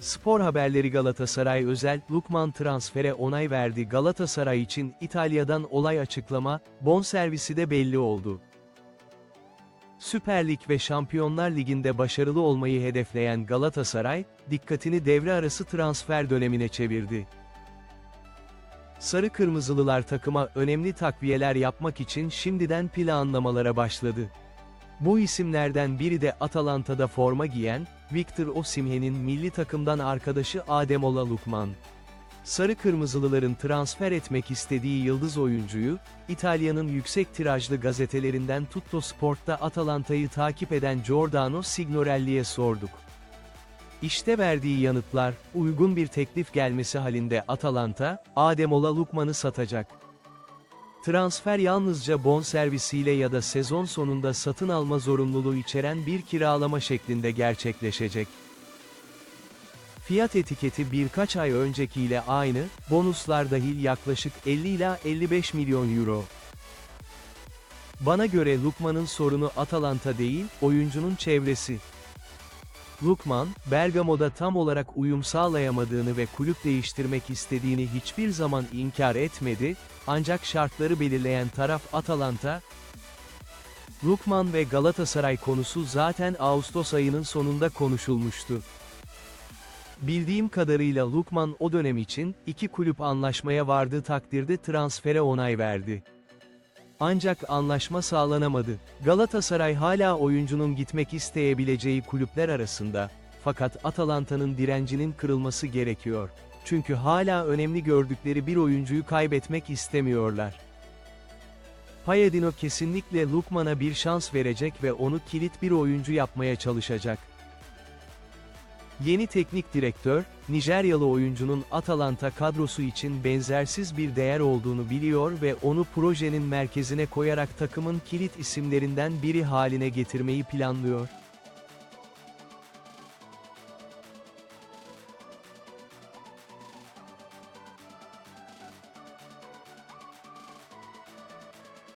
Spor haberleri Galatasaray özel, Lukman transfere onay verdi Galatasaray için İtalya'dan olay açıklama, bonservisi de belli oldu. Süper Lig ve Şampiyonlar Ligi'nde başarılı olmayı hedefleyen Galatasaray, dikkatini devre arası transfer dönemine çevirdi. Sarı Kırmızılılar takıma önemli takviyeler yapmak için şimdiden planlamalara başladı. Bu isimlerden biri de Atalanta'da forma giyen, Victor Osimhen'in milli takımdan arkadaşı Ademola Lukman. Sarı Kırmızılıların transfer etmek istediği yıldız oyuncuyu, İtalya'nın yüksek tirajlı gazetelerinden Tutto Sport'ta Atalanta'yı takip eden Giordano Signorelli'ye sorduk. İşte verdiği yanıtlar, uygun bir teklif gelmesi halinde Atalanta, Ademola Lukman'ı satacak. Transfer yalnızca bonservisiyle ya da sezon sonunda satın alma zorunluluğu içeren bir kiralama şeklinde gerçekleşecek. Fiyat etiketi birkaç ay öncekiyle aynı, bonuslar dahil yaklaşık 50 ila 55 milyon euro. Bana göre Lukman'ın sorunu Atalanta değil, oyuncunun çevresi. Lukman, Bergamo'da tam olarak uyum sağlayamadığını ve kulüp değiştirmek istediğini hiçbir zaman inkar etmedi, ancak şartları belirleyen taraf Atalanta, Lukman ve Galatasaray konusu zaten Ağustos ayının sonunda konuşulmuştu. Bildiğim kadarıyla Lukman o dönem için, iki kulüp anlaşmaya vardığı takdirde transfere onay verdi. Ancak anlaşma sağlanamadı. Galatasaray hala oyuncunun gitmek isteyebileceği kulüpler arasında, fakat Atalanta'nın direncinin kırılması gerekiyor. Çünkü hala önemli gördükleri bir oyuncuyu kaybetmek istemiyorlar. Payadino kesinlikle Lukman'a bir şans verecek ve onu kilit bir oyuncu yapmaya çalışacak. Yeni teknik direktör, Nijeryalı oyuncunun Atalanta kadrosu için benzersiz bir değer olduğunu biliyor ve onu projenin merkezine koyarak takımın kilit isimlerinden biri haline getirmeyi planlıyor.